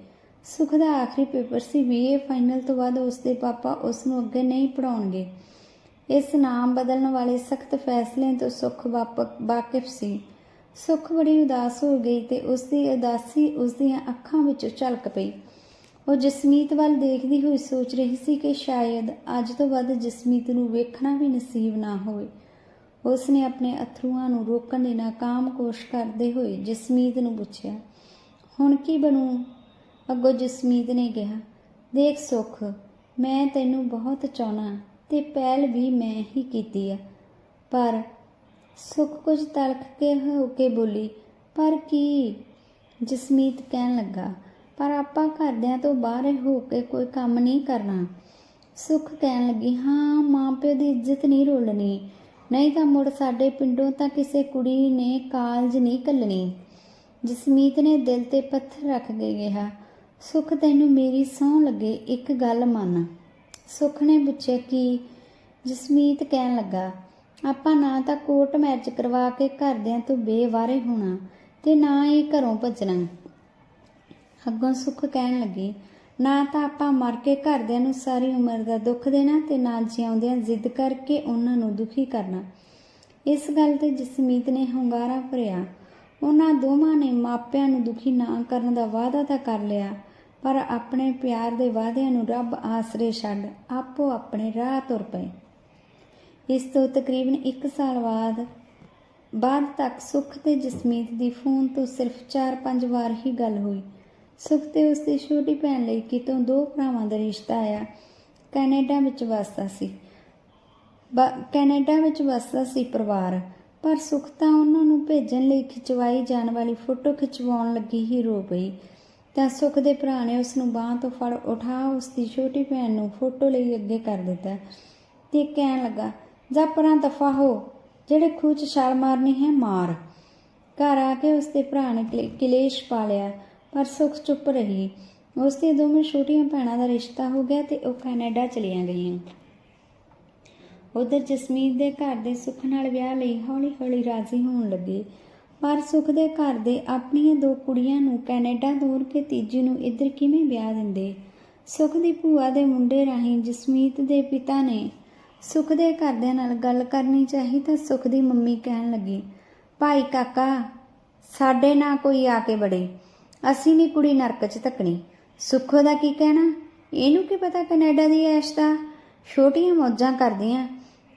ਸੁਖ ਦਾ ਆਖਰੀ ਪੇਪਰ ਸੀ ਬੀਏ ਫਾਈਨਲ ਤੋਂ ਬਾਅਦ ਉਸ ਦੇ ਪਾਪਾ ਉਸ ਨੂੰ ਅੱਗੇ ਨਹੀਂ ਪੜਾਉਣਗੇ ਇਸ ਨਾਮ ਬਦਲਣ ਵਾਲੇ ਸਖਤ ਫੈਸਲੇ ਤੋਂ ਸੁਖ ਵਾਪ- ਵਾਕਿਫ ਸੀ। ਸੁਖ ਬੜੀ ਉਦਾਸ ਹੋ ਗਈ ਤੇ ਉਸ ਦੀ ਉਦਾਸੀ ਉਸ ਦੀਆਂ ਅੱਖਾਂ ਵਿੱਚ ਝਲਕ ਪਈ। ਉਹ ਜਸਮੀਤ ਵੱਲ ਦੇਖਦੀ ਹੋਈ ਸੋਚ ਰਹੀ ਸੀ ਕਿ ਸ਼ਾਇਦ ਅੱਜ ਤੋਂ ਬਾਅਦ ਜਸਮੀਤ ਨੂੰ ਵੇਖਣਾ ਵੀ ਨਸੀਬ ਨਾ ਹੋਵੇ। ਉਸ ਨੇ ਆਪਣੇ ਅਥਰੂਆਂ ਨੂੰ ਰੋਕਣ ਦੀ ਨਾਕਾਮ ਕੋਸ਼ ਕਰਦੇ ਹੋਏ ਜਸਮੀਤ ਨੂੰ ਪੁੱਛਿਆ, ਹੁਣ ਕੀ ਬਣੂ? ਅੱਗੋਂ ਜਸਮੀਤ ਨੇ ਕਿਹਾ, ਦੇਖ ਸੁਖ, ਮੈਂ ਤੈਨੂੰ ਬਹੁਤ ਚਾਹਣਾ ਤੇ ਪਹਿਲ ਵੀ ਮੈਂ ਹੀ ਕੀਤੀ ਆ। ਪਰ ਸੁਖ ਕੁਝ ਤਲਖ ਕੇ ਹੋ ਕੇ ਬੋਲੀ, ਪਰ ਕੀ? ਜਸਮੀਤ ਕਹਿਣ ਲੱਗਾ, ਪਰ ਆਪਾਂ ਘਰਦਿਆਂ ਤੋਂ ਬਾਹਰ ਹੋ ਕੇ ਕੋਈ ਕੰਮ ਨਹੀਂ ਕਰਨਾ। ਸੁਖ ਕਹਿਣ ਲੱਗੀ, ਹਾਂ, ਮਾਂ ਪਿਓ ਦੀ ਇੱਜ਼ਤ ਨਹੀਂ ਰੋਲਣੀ। ਨਹੀਂ ਤਾਂ ਮੁੜ ਸਾਡੇ ਪਿੰਡੋਂ ਤਾਂ ਕਿਸੇ ਕੁੜੀ ਨੇ ਕਾਲਜ ਨਹੀਂ ਕੱਲਣੀ। ਜਸਮੀਤ ਨੇ ਦਿਲ ਤੇ ਪੱਥਰ ਰੱਖ ਕੇ ਕਿਹਾ, ਸੁਖ ਤੈਨੂੰ ਮੇਰੀ ਸਹੁੰ ਲੱਗੇ, ਇੱਕ ਗੱਲ ਮੰਨ। ਸੁਖ ਨੇ ਪੁੱਛਿਆ, ਕਿ? ਜਸਮੀਤ ਕਹਿਣ ਲੱਗਾ, ਆਪਾਂ ਨਾ ਤਾਂ ਕੋਰਟ ਮੈਚ ਕਰਵਾ ਕੇ ਘਰਦਿਆਂ ਤੋਂ ਬੇਵਾਰੇ ਹੋਣਾ ਤੇ ਨਾ ਹੀ ਘਰੋਂ ਭੱਜਣਾ। ਅੱਗੋਂ ਸੁਖ ਕਹਿਣ ਲੱਗੀ ਨਾ ਤਾਂ ਆਪਾਂ ਮਰ ਕੇ ਘਰਦਿਆਂ ਨੂੰ ਸਾਰੀ ਉਮਰ ਦਾ ਦੁੱਖ ਦੇਣਾ ਤੇ ਨਾ ਜਿਉਂਦਿਆਂ ਜ਼ਿੱਦ ਕਰਕੇ ਉਹਨਾਂ ਨੂੰ ਦੁਖੀ ਕਰਨਾ। ਇਸ ਗੱਲ ਤੇ ਜਸਮੀਤ ਨੇ ਹੁੰਗਾਰਾ ਭਰਿਆ। ਉਹਨਾਂ ਦੋਵਾਂ ਨੇ ਮਾਪਿਆਂ ਨੂੰ ਦੁਖੀ ਨਾ ਕਰਨ ਦਾ ਵਾਅਦਾ ਤਾਂ ਕਰ ਲਿਆ, ਪਰ ਆਪਣੇ ਪਿਆਰ ਦੇ ਵਾਅਦਿਆਂ ਨੂੰ ਰੱਬ ਆਸਰੇ ਛੱਡ ਆਪੋ ਆਪਣੇ ਰਾਹ ਤੁਰ ਪਏ। ਇਸ ਤੋਂ ਤਕਰੀਬਨ 1 ਸਾਲ ਬਾਅਦ ਬਾਅਦ ਤੱਕ ਸੁਖ ਤੇ ਜਸਮੀਤ ਦੀ ਫੋਨ ਤੋਂ ਸਿਰਫ 4-5 ਵਾਰ ਹੀ ਗੱਲ ਹੋਈ। ਸੁਖ ਤੇ ਉਸ ਦੀ ਛੋਟੀ ਭੈਣ ਲਈ ਕਿਤੋਂ ਦੋ ਭਰਾਵਾਂ ਦਾ ਰਿਸ਼ਤਾ ਆਇਆ। ਕੈਨੇਡਾ ਵਿੱਚ ਵਸਦਾ ਸੀ। ਕੈਨੇਡਾ ਵਿੱਚ ਵਸਦਾ ਸੀ ਪਰਿਵਾਰ। ਪਰ ਸੁਖ ਤਾਂ ਉਹਨਾਂ ਨੂੰ ਭੇਜਣ ਲਈ ਖਿਚਵਾਈ ਜਾਣ ਵਾਲੀ ਫੋਟੋ ਖਿਚਵਾਉਣ ਲੱਗੀ ਹੀ ਰੋ ਪਈ। ਤਾਂ ਸੁਖ ਦੇ ਭਰਾ ਨੇ ਉਸ ਨੂੰ ਬਾਹ ਤੋਂ ਫੜ ਉਠਾ ਉਸ ਦੀ ਛੋਟੀ ਭੈਣ ਨੂੰ ਫੋਟੋ ਲਈ ਅੱਗੇ ਕਰ ਦਿੱਤਾ ਤੇ ਕਹਿਣ ਲੱਗਾ, ਜਾ ਪਰਾਂ ਦਫਾ ਹੋ, ਜਿਹੜੇ ਖੂਹ 'ਚ ਛਾਲ ਮਾਰਨੀ ਹੈ ਮਾਰ। ਘਰ ਆ ਕੇ ਉਸ ਦੇ ਭਰਾ ਨੇ ਕਲੇ- ਕਲੇਸ਼ ਪਾ ਲਿਆ। ਪਰ ਸੁਖ ਚੁੱਪ ਰਹੀ। ਉਸ ਦੀਆਂ ਦੋਵੇਂ ਛੋਟੀਆਂ ਭੈਣਾਂ ਦਾ ਰਿਸ਼ਤਾ ਹੋ ਗਿਆ ਤੇ ਉਹ ਕੈਨੇਡਾ ਚਲੀਆਂ ਗਈਆਂ। ਉਧਰ ਜਸਮੀਤ ਦੇ ਘਰ ਦੇ ਸੁੱਖ ਨਾਲ ਵਿਆਹ ਲਈ ਹੌਲੀ-ਹੌਲੀ ਰਾਜ਼ੀ ਹੋਣ ਲੱਗੇ। ਪਰ ਸੁਖ ਦੇ ਘਰ ਦੇ ਆਪਣੀਆਂ ਦੋ ਕੁੜੀਆਂ ਨੂੰ ਕੈਨੇਡਾ ਦੂਰ ਕੇ ਤੀਜੀ ਨੂੰ ਇੱਧਰ ਕਿਵੇਂ ਵਿਆਹ ਦਿੰਦੇ? ਸੁੱਖ ਦੀ ਭੂਆ ਦੇ ਮੁੰਡੇ ਰਾਹੀਂ ਜਸਮੀਤ ਦੇ ਪਿਤਾ ਨੇ ਸੁੱਖ ਦੇ ਘਰਦਿਆਂ ਨਾਲ ਗੱਲ ਕਰਨੀ ਚਾਹੀ ਤਾਂ ਸੁੱਖ ਦੀ ਮੰਮੀ ਕਹਿਣ ਲੱਗੀ, ਭਾਈ ਕਾਕਾ, ਸਾਡੇ ਨਾਲ ਕੋਈ ਆ ਕੇ ਬੜੇ ਅਸੀਂ ਨਹੀਂ ਕੁੜੀ ਨਰਕ 'ਚ ਧੱਕਣੀ ਸੁੱਖ ਦਾ ਕੀ ਕਹਿਣਾ? ਇਹਨੂੰ ਕੀ ਪਤਾ ਕੈਨੇਡਾ ਦੀ ਐਸ਼ ਦਾ? ਛੋਟੀਆਂ ਮੌਜਾਂ ਕਰਦੀਆਂ।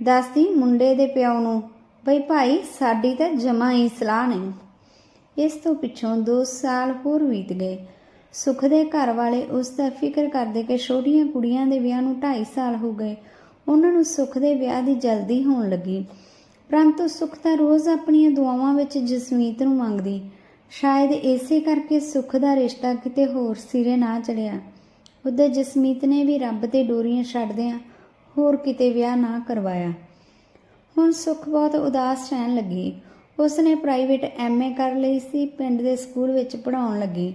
ਦੱਸਦੀ ਮੁੰਡੇ ਦੇ ਪਿਓ ਨੂੰ, ਬਈ ਭਾਈ, ਸਾਡੀ ਤਾਂ ਜਮਾ ਹੀ ਸਲਾਹ ਨਹੀਂ। ਇਸ ਤੋਂ ਪਿੱਛੋਂ 2 ਸਾਲ ਹੋਰ ਬੀਤ ਗਏ। ਸੁਖ ਦੇ ਘਰ ਵਾਲੇ ਉਸ ਦਾ ਫਿਕਰ ਕਰਦੇ ਕਿ ਛੋਟੀਆਂ ਕੁੜੀਆਂ ਦੇ ਵਿਆਹ ਨੂੰ 2.5 ਸਾਲ ਹੋ ਗਏ। ਉਹਨਾਂ ਨੂੰ ਸੁਖ ਦੇ ਵਿਆਹ ਦੀ ਜਲਦੀ ਹੋਣ ਲੱਗੀ। ਪਰੰਤੂ ਸੁਖ ਤਾਂ ਰੋਜ਼ ਆਪਣੀਆਂ ਦੁਆਵਾਂ ਵਿੱਚ ਜਸਮੀਤ ਨੂੰ ਮੰਗਦੀ। ਸ਼ਾਇਦ ਇਸੇ ਕਰਕੇ ਸੁੱਖ ਦਾ ਰਿਸ਼ਤਾ ਕਿਤੇ ਹੋਰ ਸਿਰੇ ਨਾ ਚੜਿਆ। ਉਧਰ ਜਸਮੀਤ ਨੇ ਵੀ ਰੱਬ ਤੇ ਡੋਰੀਆਂ ਛੱਡਦਿਆਂ ਹੋਰ ਕਿਤੇ ਵਿਆਹ ਨਾ ਕਰਵਾਇਆ। ਹੁਣ ਸੁੱਖ ਬਹੁਤ ਉਦਾਸ ਰਹਿਣ ਲੱਗੀ। ਉਸ ਨੇ ਪ੍ਰਾਈਵੇਟ ਐਮਏ ਕਰ ਲਈ ਸੀ, ਪਿੰਡ ਦੇ ਸਕੂਲ ਵਿੱਚ ਪੜ੍ਹਾਉਣ ਲੱਗੀ।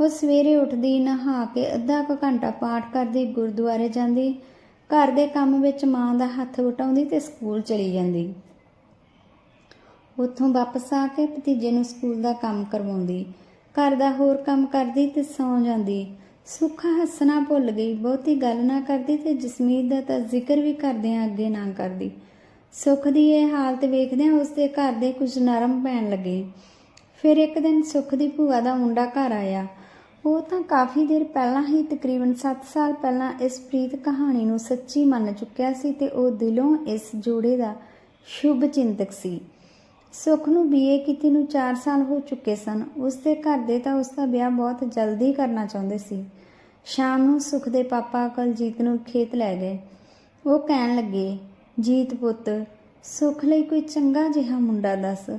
ਉਹ ਸਵੇਰੇ ਉੱਠਦੀ, ਨਹਾ ਕੇ ਅੱਧਾ ਕੁ ਘੰਟਾ ਪਾਠ ਕਰਦੀ, ਗੁਰਦੁਆਰੇ ਜਾਂਦੀ, ਘਰ ਦੇ ਕੰਮ ਵਿੱਚ ਮਾਂ ਦਾ ਹੱਥ ਵਟਾਉਂਦੀ ਤੇ ਸਕੂਲ ਚਲੀ ਜਾਂਦੀ। ਉੱਥੋਂ ਵਾਪਸ ਆ ਕੇ ਭਤੀਜੇ ਨੂੰ ਸਕੂਲ ਦਾ ਕੰਮ ਕਰਵਾਉਂਦੀ। ਘਰ ਦਾ ਹੋਰ ਕੰਮ ਕਰਦੀ ਤੇ ਸੌਂ ਜਾਂਦੀ। ਸੁੱਖਾ ਹੱਸਣਾ ਭੁੱਲ ਗਈ, ਬਹੁਤੀ ਗੱਲ ਨਾ ਕਰਦੀ ਤੇ ਜਸਮੀਤ ਦਾ ਤਾਂ ਜ਼ਿਕਰ ਵੀ ਕਰਦਿਆਂ ਅੱਗੇ ਨਾ ਕਰਦੀ। ਸੁੱਖ ਦੀ ਇਹ ਹਾਲਤ ਵੇਖਦਿਆਂ ਉਸਦੇ ਘਰ ਦੇ ਕੁਝ ਨਰਮ ਪੈਣ ਲੱਗੇ। ਫਿਰ ਇੱਕ ਦਿਨ ਸੁੱਖ ਦੀ ਭੂਆ ਦਾ ਮੁੰਡਾ ਘਰ ਆਇਆ। ਉਹ ਤਾਂ ਕਾਫੀ ਦੇਰ ਪਹਿਲਾਂ ਹੀ ਤਕਰੀਬਨ 7 ਸਾਲ ਪਹਿਲਾਂ ਇਸ ਪ੍ਰੀਤ ਕਹਾਣੀ ਨੂੰ ਸੱਚੀ ਮੰਨ ਚੁੱਕਿਆ ਸੀ ਤੇ ਉਹ ਦਿਲੋਂ ਇਸ ਜੋੜੇ ਦਾ ਸ਼ੁਭ ਚਿੰਤਕ ਸੀ। ਸੁਖ ਨੂੰ ਬੀਏ ਕੀਤੀ ਨੂੰ 4 ਸਾਲ ਹੋ ਚੁੱਕੇ ਸਨ। ਉਸ ਦੇ ਘਰ ਦੇ ਤਾਂ ਉਸ ਦਾ ਵਿਆਹ ਬਹੁਤ ਜਲਦੀ ਕਰਨਾ ਚਾਹੁੰਦੇ ਸੀ। ਸ਼ਾਮ ਨੂੰ ਸੁਖ ਦੇ ਪਾਪਾ ਕੁਲਜੀਤ ਨੂੰ ਖੇਤ ਲੈ ਗਏ। ਉਹ ਕਹਿਣ ਲੱਗੇ, ਜੀਤ ਪੁੱਤ, ਸੁਖ ਲਈ ਕੋਈ ਚੰਗਾ ਜਿਹਾ ਮੁੰਡਾ ਦੱਸ।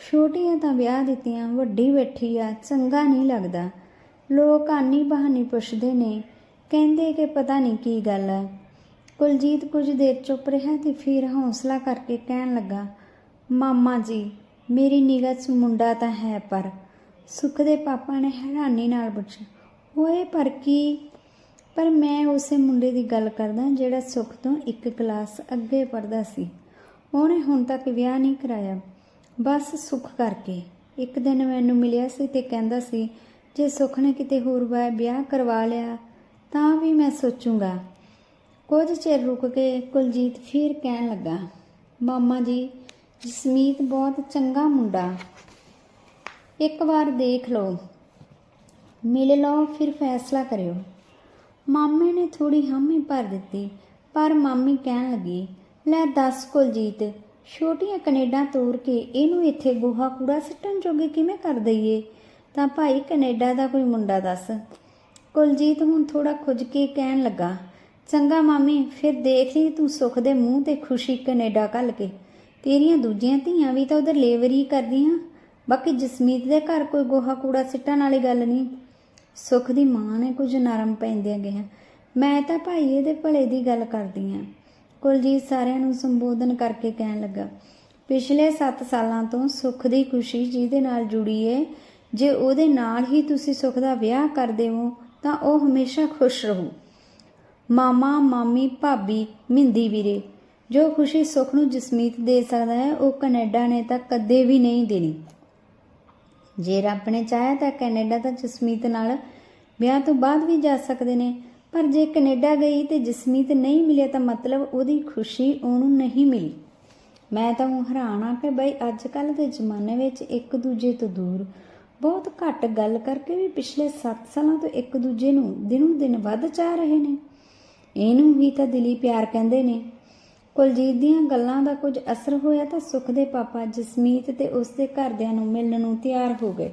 ਛੋਟੀਆਂ ਤਾਂ ਵਿਆਹ ਦਿੱਤੀਆਂ, ਵੱਡੀ ਬੈਠੀ ਆ, ਚੰਗਾ ਨਹੀਂ ਲੱਗਦਾ। ਲੋਕ ਆਨੀ ਬਹਾਨੀ ਪੁੱਛਦੇ ਨੇ, ਕਹਿੰਦੇ ਕਿ ਪਤਾ ਨਹੀਂ ਕੀ ਗੱਲ ਹੈ ਕੁਲਜੀਤ ਕੁਝ ਦੇਰ ਚੁੱਪ ਰਿਹਾ ਤੇ ਫਿਰ ਹੌਸਲਾ ਕਰਕੇ ਕਹਿਣ ਲੱਗਾ ਮਾਮਾ ਜੀ, ਮੇਰੀ ਨਿਗਾਹ 'ਚ ਮੁੰਡਾ ਤਾਂ ਹੈ ਪਰ ਸੁਖ ਦੇ ਪਾਪਾ ਨੇ ਹੈਰਾਨੀ ਨਾਲ ਪੁੱਛਿਆ, ਓਏ ਪਰ ਕੀ? ਪਰ ਮੈਂ ਉਸੇ ਮੁੰਡੇ ਦੀ ਗੱਲ ਕਰਦਾ ਜਿਹੜਾ ਸੁਖ ਤੋਂ ਇੱਕ ਕਲਾਸ ਅੱਗੇ ਪੜਦਾ ਸੀ। ਉਹਨੇ ਹੁਣ ਤੱਕ ਵਿਆਹ ਨਹੀਂ ਕਰਾਇਆ, ਬਸ ਸੁਖ ਕਰਕੇ। ਇੱਕ ਦਿਨ ਮੈਨੂੰ ਮਿਲਿਆ ਸੀ ਤੇ ਕਹਿੰਦਾ ਸੀ, ਜੇ ਸੁਖ ਨੇ ਕਿਤੇ ਹੋਰ ਵਿਆਹ ਕਰਵਾ ਲਿਆ, ਤਾਂ ਵੀ ਮੈਂ ਸੋਚੂੰਗਾ। ਕੁਝ ਚਿਰ ਰੁਕ ਕੇ ਕੁਲਜੀਤ ਫਿਰ ਕਹਿਣ ਲੱਗਾ, ਮਾਮਾ ਜੀ ਜਸਮੀਤ ਬਹੁਤ ਚੰਗਾ ਮੁੰਡਾ। ਇੱਕ ਵਾਰ ਦੇਖ ਲਓ। ਮਿਲ ਲਓ, ਫਿਰ ਫੈਸਲਾ ਕਰਿਓ। ਮਾਮੇ ਨੇ ਥੋੜੀ ਹਾਮੀ ਭਰ ਦਿੱਤੀ, ਪਰ ਮਾਮੀ ਕਹਿਣ ਲੱਗੀ, ਲੈ ਦੱਸ ਕੁਲਜੀਤ, ਛੋਟੀਆਂ ਕੈਨੇਡਾ ਤੋਰ ਕੇ ਇਹਨੂੰ ਇੱਥੇ ਗੋਹਾ ਕੂੜਾ ਸਿੱਟਣ ਜੋਗੇ ਕਿਵੇਂ ਕਰ ਦਈਏ? ਤਾਂ ਭਾਈ ਕੈਨੇਡਾ ਦਾ ਕੋਈ ਮੁੰਡਾ ਦੱਸ। ਕੁਲਜੀਤ ਹੁਣ ਥੋੜਾ ਖੁੱਜ ਕੇ ਕਹਿਣ ਲੱਗਾ, ਚੰਗਾ ਮਾਮੀ, ਫਿਰ ਦੇਖ ਲਈ ਤੂੰ ਸੁੱਖ ਦੇ ਮੂੰਹ ਤੇ ਖੁਸ਼ੀ ਕੈਨੇਡਾ ਕੱਲ ਕੇ। ਤੇਰੀਆਂ ਦੂਜੀਆਂ ਧੀਆਂ ਵੀ ਤਾਂ ਉਧਰ ਲੇਬਰ ਹੀ ਕਰਦੀਆਂ। ਬਾਕੀ ਜਸਮੀਤ ਦੇ ਘਰ ਕੋਈ ਗੋਹਾ ਕੂੜਾ ਸਿੱਟਣ ਵਾਲੀ ਗੱਲ ਨਹੀਂ। ਸੁਖ ਦੀ ਮਾਂ ਨੇ ਕੁਝ ਨਰਮ ਪੈਂਦਿਆਂ ਗਿਆ ਮੈਂ ਤਾਂ ਭਾਈ ਇਹਦੇ ਭਲੇ ਦੀ ਗੱਲ ਕਰਦੀ ਆਂ। ਕੁਲਜੀਤ ਸਾਰਿਆਂ ਨੂੰ ਸੰਬੋਧਨ ਕਰਕੇ ਕਹਿਣ ਲੱਗਾ, ਪਿਛਲੇ 7 ਸਾਲਾਂ ਤੋਂ ਸੁਖ ਦੀ ਖੁਸ਼ੀ ਜਿਹਦੇ ਨਾਲ ਜੁੜੀ ਏ। ਜੇ ਉਹਦੇ ਨਾਲ ਹੀ ਤੁਸੀਂ ਸੁਖ ਦਾ ਵਿਆਹ ਕਰ ਦੇਵੋ ਤਾਂ ਉਹ ਹਮੇਸ਼ਾ ਖੁਸ਼ ਰਹੂ। ਮਾਮਾ, ਮਾਮੀ, ਭਾਬੀ ਮਿੰਦੀ ਵੀਰੇ ਜੋ ਖੁਸ਼ੀ ਸੁਖ ਨੂੰ ਜਸਮੀਤ ਦੇ ਸਕਦਾ ਹੈ, ਉਹ ਕੈਨੇਡਾ ਨੇ ਤਾਂ ਕਦੇ ਵੀ ਨਹੀਂ ਦੇਣੀ। ਜੇ ਰੱਬ ਨੇ ਚਾਹਿਆ ਤਾਂ ਕੈਨੇਡਾ ਤਾਂ ਜਸਮੀਤ ਨਾਲ ਵਿਆਹ ਤੋਂ ਬਾਅਦ ਵੀ ਜਾ ਸਕਦੇ ਨੇ। ਪਰ ਜੇ ਕੈਨੇਡਾ ਗਈ ਤੇ ਜਸਮੀਤ ਨਹੀਂ ਮਿਲਿਆ ਤਾਂ ਮਤਲਬ ਉਹਦੀ ਖੁਸ਼ੀ ਉਹਨੂੰ ਨਹੀਂ ਮਿਲੀ। ਮੈਂ ਤਾਂ ਉਹ ਹੈਰਾਨ ਆ ਕਿ ਬਈ ਅੱਜ ਕੱਲ ਦੇ ਜ਼ਮਾਨੇ ਵਿੱਚ ਇੱਕ ਦੂਜੇ ਤੋਂ ਦੂਰ ਬਹੁਤ ਘੱਟ ਗੱਲ ਕਰਕੇ ਵੀ ਪਿਛਲੇ 7 ਸਾਲਾਂ ਤੋਂ ਇੱਕ ਦੂਜੇ ਨੂੰ ਦਿਨੋਂ ਦਿਨ ਵੱਧ ਚਾਹ ਰਹੇ ਨੇ। ਇਹਨੂੰ ਹੀ ਤਾਂ ਦਿਲੀ ਪਿਆਰ ਕਹਿੰਦੇ ਨੇ। ਕੁਲਜੀਤ ਦੀਆਂ ਗੱਲਾਂ ਦਾ ਕੁਝ ਅਸਰ ਹੋਇਆ ਤਾਂ ਸੁਖ ਦੇ ਪਾਪਾ ਜਸਮੀਤ ਤੇ ਉਸ ਦੇ ਘਰਦਿਆਂ ਨੂੰ ਮਿਲਣ ਨੂੰ ਤਿਆਰ ਹੋ ਗਏ।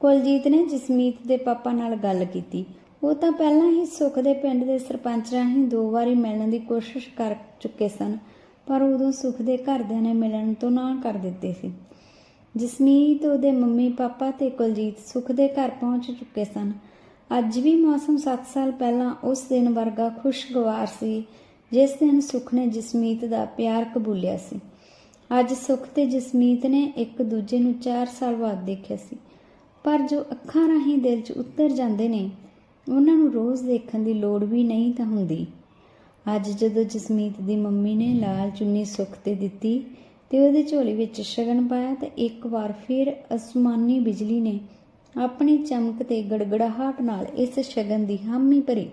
ਕੁਲਜੀਤ ਨੇ ਜਸਮੀਤ ਦੇ ਪਾਪਾ ਨਾਲ ਗੱਲ ਕੀਤੀ। ਉਹ ਤਾਂ ਪਹਿਲਾਂ ਹੀ ਸੁਖ ਦੇ ਪਿੰਡ ਦੇ ਸਰਪੰਚ ਰਾਹੀਂ ਦੋ ਵਾਰੀ ਮਿਲਣ ਦੀ ਕੋਸ਼ਿਸ਼ ਕਰ ਚੁੱਕੇ ਸਨ, ਪਰ ਉਦੋਂ ਸੁਖ ਦੇ ਘਰਦਿਆਂ ਨੇ ਮਿਲਣ ਤੋਂ ਨਾ ਕਰ ਦਿੱਤੇ ਸੀ। ਜਸਮੀਤ, ਉਹਦੇ ਮੰਮੀ ਪਾਪਾ ਤੇ ਕੁਲਜੀਤ ਸੁਖ ਦੇ ਘਰ ਪਹੁੰਚ ਚੁੱਕੇ ਸਨ। ਅੱਜ ਵੀ ਮੌਸਮ 7 ਸਾਲ ਪਹਿਲਾਂ ਉਸ ਦਿਨ ਵਰਗਾ ਖੁਸ਼ਗਵਾਰ ਸੀ। ਜਿਸ ਦਿਨ ਸੁਖ ਨੇ ਜਸਮੀਤ ਦਾ ਪਿਆਰ ਕਬੂਲਿਆ ਸੀ। ਅੱਜ ਸੁਖ ਤੇ ਜਸਮੀਤ ਨੇ ਇੱਕ ਦੂਜੇ ਨੂੰ 4 ਸਾਲ ਬਾਅਦ ਦੇਖਿਆ ਸੀ। ਪਰ ਜੋ ਅੱਖਾਂ ਰਾਹੀਂ ਦਿਲ 'ਚ ਉਤਰ ਜਾਂਦੇ ਨੇ, ਉਹਨਾਂ ਨੂੰ ਰੋਜ਼ ਦੇਖਣ ਦੀ ਲੋੜ ਵੀ ਨਹੀਂ ਤਾਂ ਹੁੰਦੀ। ਅੱਜ ਜਦੋਂ ਜਸਮੀਤ ਦੀ ਮੰਮੀ ਨੇ ਲਾਲ ਚੁੰਨੀ ਸੁੱਖ ਤੇ ਦਿੱਤੀ ਤੇ ਉਹਦੇ ਝੋਲੀ ਵਿੱਚ ਸ਼ਗਨ ਪਾਇਆ ਤਾਂ ਇੱਕ ਵਾਰ ਫਿਰ ਅਸਮਾਨੀ ਬਿਜਲੀ ਨੇ ਆਪਣੀ ਚਮਕ ਤੇ ਗੜਗੜਾਹਟ ਨਾਲ ਇਸ ਸ਼ਗਨ ਦੀ ਹਾਮੀ ਭਰੀ।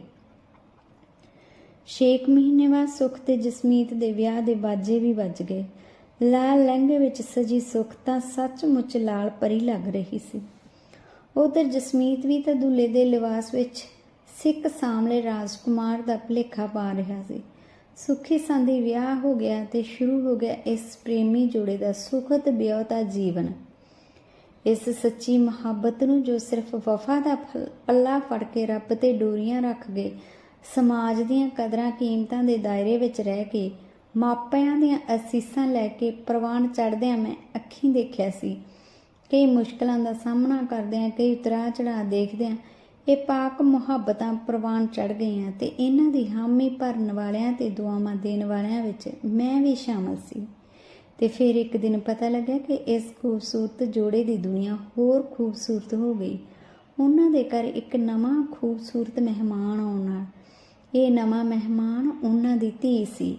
ਛੇਕ ਮਹੀਨੇ ਬਾਅਦ ਸੁੱਖ ਤੇ ਜਸਮੀਤ ਦੇ ਵਿਆਹ ਦੇ ਬਾਜੇ ਵੀ ਵੱਜ ਗਏ। ਲਾਲ ਲਹਿੰਗੇ ਵਿੱਚ ਸਜੀ ਸੁਖ ਤਾਂ ਸੱਚਮੁੱਚ ਲਾਲ ਪਰੀ ਲੱਗ ਰਹੀ ਸੀ। ਉਧਰ ਜਸਮੀਤ ਵੀ ਤਾਂ ਦੁੱਲੇ ਦੇ ਲਿਵਾਸ ਵਿੱਚ ਸਿੱਖ ਸਾਹਮਣੇ ਰਾਜਕੁਮਾਰ ਦਾ ਭਲੇਖਾ ਪਾ ਰਿਹਾ ਸੀ। ਸੁਖੀ ਸੰਧੀ ਵਿਆਹ ਹੋ ਗਿਆ ਤੇ ਸ਼ੁਰੂ ਹੋ ਗਿਆ ਇਸ ਪ੍ਰੇਮੀ ਜੋੜੇ ਦਾ ਸੁਖਤ ਵਿਆਹਤਾ ਜੀਵਨ। ਇਸ ਸੱਚੀ ਮੁਹੱਬਤ ਨੂੰ ਜੋ ਸਿਰਫ ਵਫਾ ਦਾ ਫਲ- ਪੱਲਾ ਫੜ ਕੇ ਰੱਬ ਤੇ ਡੋਰੀਆਂ ਰੱਖ ਗਏ ਸਮਾਜ ਦੀਆਂ ਕਦਰਾਂ ਕੀਮਤਾਂ ਦੇ ਦਾਇਰੇ ਵਿੱਚ ਰਹਿ ਕੇ ਮਾਪਿਆਂ ਦੀਆਂ ਅਸੀਸਾਂ ਲੈ ਕੇ ਪ੍ਰਵਾਨ ਚੜ੍ਹਦਿਆਂ ਮੈਂ ਅੱਖੀਂ ਦੇਖਿਆ ਸੀ। ਕਈ ਮੁਸ਼ਕਲਾਂ ਦਾ ਸਾਹਮਣਾ ਕਰਦਿਆਂ, ਕਈ ਉਤਰਾਅ ਚੜ੍ਹਾਅ ਦੇਖਦਿਆਂ ਇਹ ਪਾਕ ਮੁਹੱਬਤਾਂ ਪ੍ਰਵਾਨ ਚੜ ਗਈਆਂ ਤੇ ਇਹਨਾਂ ਦੀ ਹਾਮੀ ਭਰਨ ਵਾਲਿਆਂ ਤੇ ਦੁਆਵਾਂ ਦੇਣ ਵਾਲਿਆਂ ਵਿੱਚ ਮੈਂ ਵੀ ਸ਼ਾਮਲ ਸੀ। ਤੇ ਫਿਰ ਇੱਕ ਦਿਨ ਪਤਾ ਲੱਗਾ ਕਿ ਇਸ ਖੂਬਸੂਰਤ ਜੋੜੇ ਦੀ ਦੁਨੀਆ ਹੋਰ ਖੂਬਸੂਰਤ ਹੋ ਗਈ। ਉਹਨਾਂ ਦੇ ਘਰ ਇੱਕ ਨਵਾਂ ਖੂਬਸੂਰਤ ਮਹਿਮਾਨ ਆਉਣ ਨਾਲ ਇਹ ਨਵਾਂ ਮਹਿਮਾਨ ਉਹਨਾਂ ਦੀ ਧੀ ਸੀ,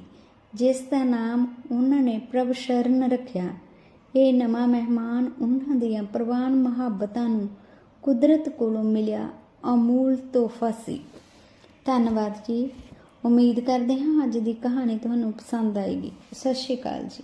ਜਿਸ ਦਾ ਨਾਮ ਉਹਨਾਂ ਨੇ ਪ੍ਰਭ ਸ਼ਰਨ ਰੱਖਿਆ। ਇਹ ਨਵਾਂ ਮਹਿਮਾਨ ਉਹਨਾਂ ਦੀਆਂ ਪ੍ਰਵਾਨ ਮੁਹੱਬਤਾਂ ਨੂੰ ਕੁਦਰਤ ਕੋਲੋਂ ਮਿਲਿਆ ਅਮੂਲ ਤੋਹਫਾ ਸੀ। ਧੰਨਵਾਦ ਜੀ। ਉਮੀਦ ਕਰਦੇ ਹਾਂ ਅੱਜ ਦੀ ਕਹਾਣੀ ਤੁਹਾਨੂੰ ਪਸੰਦ ਆਏਗੀ। ਸਤਿ ਸ਼੍ਰੀ ਅਕਾਲ ਜੀ।